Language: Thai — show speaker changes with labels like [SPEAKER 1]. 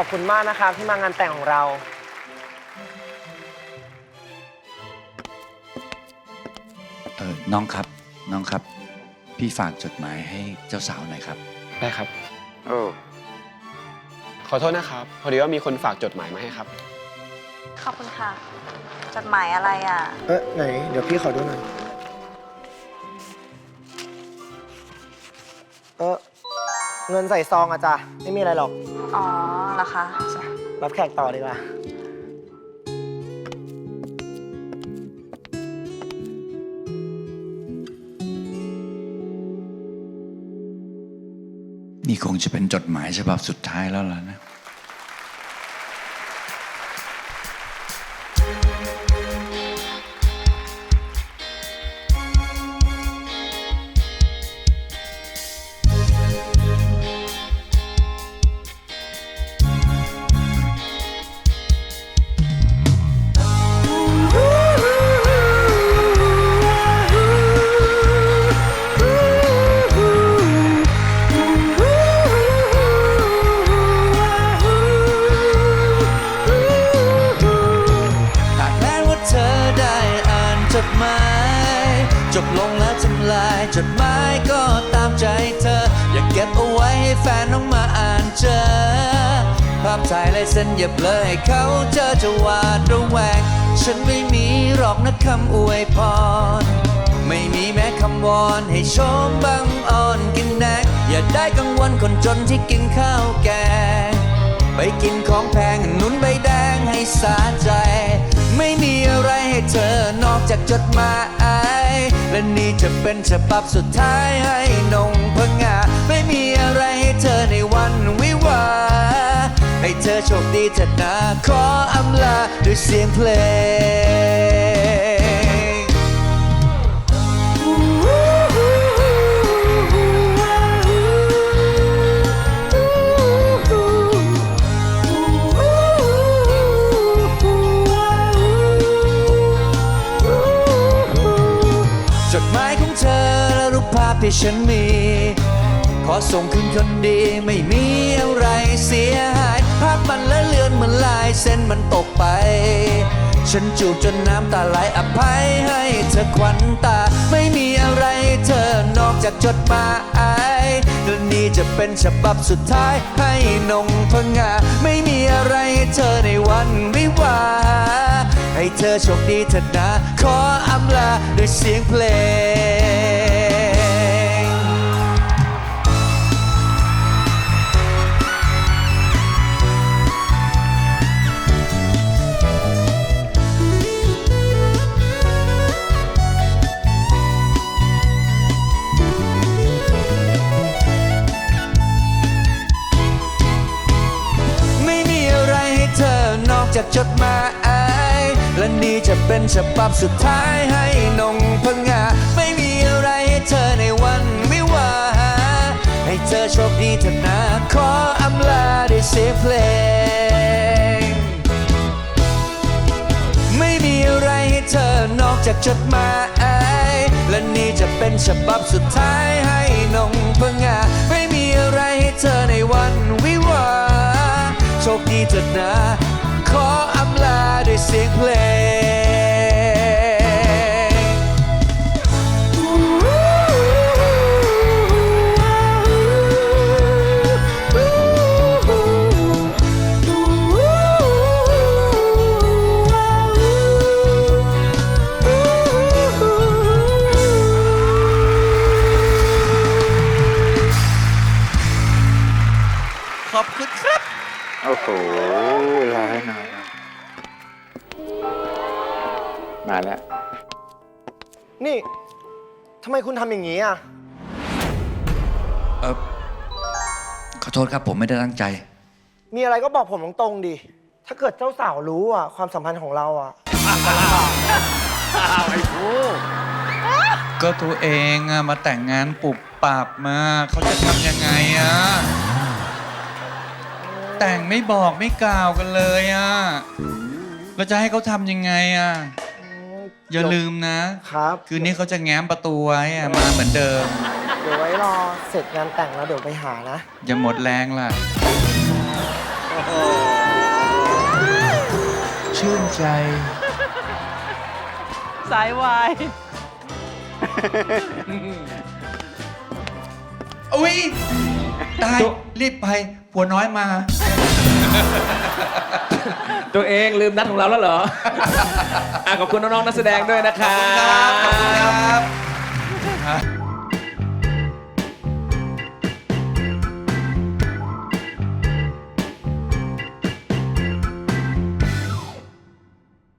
[SPEAKER 1] ขอบคุณมากนะครับที่มางานแต่งของเรา
[SPEAKER 2] เออน้องครับ น้องครับ พี่ฝากจดหมายให้เจ้าสาวหน่อยครับ
[SPEAKER 3] ได้ครับ
[SPEAKER 4] โอ้
[SPEAKER 3] ขอโทษนะครับ พอดีว่ามีคนฝากจดหมายมาให้ครับ
[SPEAKER 5] ขอบคุณค่ะ จดหมายอะไรอะ
[SPEAKER 1] เออไหน เดี๋ยวพี่ขอดูหน่อย เออ เงินใส่ซองอะจ้ะไม่มีอะไรหรอก
[SPEAKER 5] อ๋อเหรอคะ
[SPEAKER 1] รับแขกต่อดีกว่า
[SPEAKER 2] นี่คงจะเป็นจดหมายฉบับสุดท้ายแล้วล่ะนะ จดหมาย จบลงแล้วทำลาย จดหมายก็ตามใจเธอ อย่าเก็บเอาไว้ให้แฟนน้องมาอ่านเจอ ภาพถ่ายลายเส้นอย่าเบลอให้เขาเจอจะวาดระแวง ฉันไม่มีหรอกนะคำอวยพร ไม่มีแม้คำวอนให้ชมบังอ่อนกินแนกอย่าได้กังวลคนจนที่กินข้าวแกง ไปกินของแพงหนุนใบแดงให้สาใจ อะไรให้เธอนอกจากจดหมาย และนี่จะเป็นฉบับสุดท้ายให้นงพงา ไม่มีอะไรให้เธอในวันวิวา ให้เธอโชคดีเถิดนะขออำลาด้วยเสียงเพลง รูปภาพที่ฉันมี ขอส่งคืนคนดีไม่มีอะไรเสียหาย ภาพมันละเลือนเหมือนลายเส้นมันตกไป ฉันจูบจนน้ำตาไหลอภัยให้เธอควันตา ไม่มีอะไรเธอนอกจากจดหมายและนี่จะเป็นฉบับสุดท้ายให้นงพงา ไม่มีอะไรให้เธอในวันวิวาให้เธอโชคดีเถิดนะ ขออำลาด้วยเสียงเพลง จากจดหมายและนี่จะเป็นฉบับสุดท้ายให้นงพงงาไม่มีอะไรให้เธอในวันวิวาให้เธอโชคดีเถิดนะขออำลาด้วยเสียงเพลง ไม่มีอะไรให้เธอนอกจากจดหมายและนี่จะเป็นฉบับสุดท้ายให้นงพงงาไม่มีอะไรให้เธอในวันวิวาโชคดีเถิด
[SPEAKER 4] นะ มาแล้ว
[SPEAKER 1] นี่ทำไมคุณทำอย่างนี้อะ
[SPEAKER 2] เออขอโทษครับผมไม่ได้ตั้งใจ
[SPEAKER 1] มีอะไรก็บอกผมตรงๆดิ ถ้าเกิดเจ้าสาวรู้อะ ความสัมพันธ์ของเราอะ
[SPEAKER 2] ก็ตัวเองอะมาแต่งงานปุบปับมา เขาจะทำยังไงอะแต่งไม่บอกไม่กล่าวกันเลยอะเราจะให้เขาทำยังไงอะ อย่าลืมนะ
[SPEAKER 1] ครับ
[SPEAKER 2] คืนนี้เขาจะแง้มประตูไว้อะมาเหมือนเดิม
[SPEAKER 1] เดี๋ยวไว้รอเสร็จงานแต่งแล้วเดี๋ยวไปหานะ
[SPEAKER 2] อย่าหมดแรงล่ะ
[SPEAKER 1] เอ
[SPEAKER 2] ชื่นใจ
[SPEAKER 6] สายวาย
[SPEAKER 2] อุ้ยตาย รีบไปผัวน้อยมา
[SPEAKER 6] ตัวเองลืมนัดของเราแล้วเหรออะขอบคุณน้องๆนักแสดงด้วยนะครับ
[SPEAKER 2] ขอบคุณครับ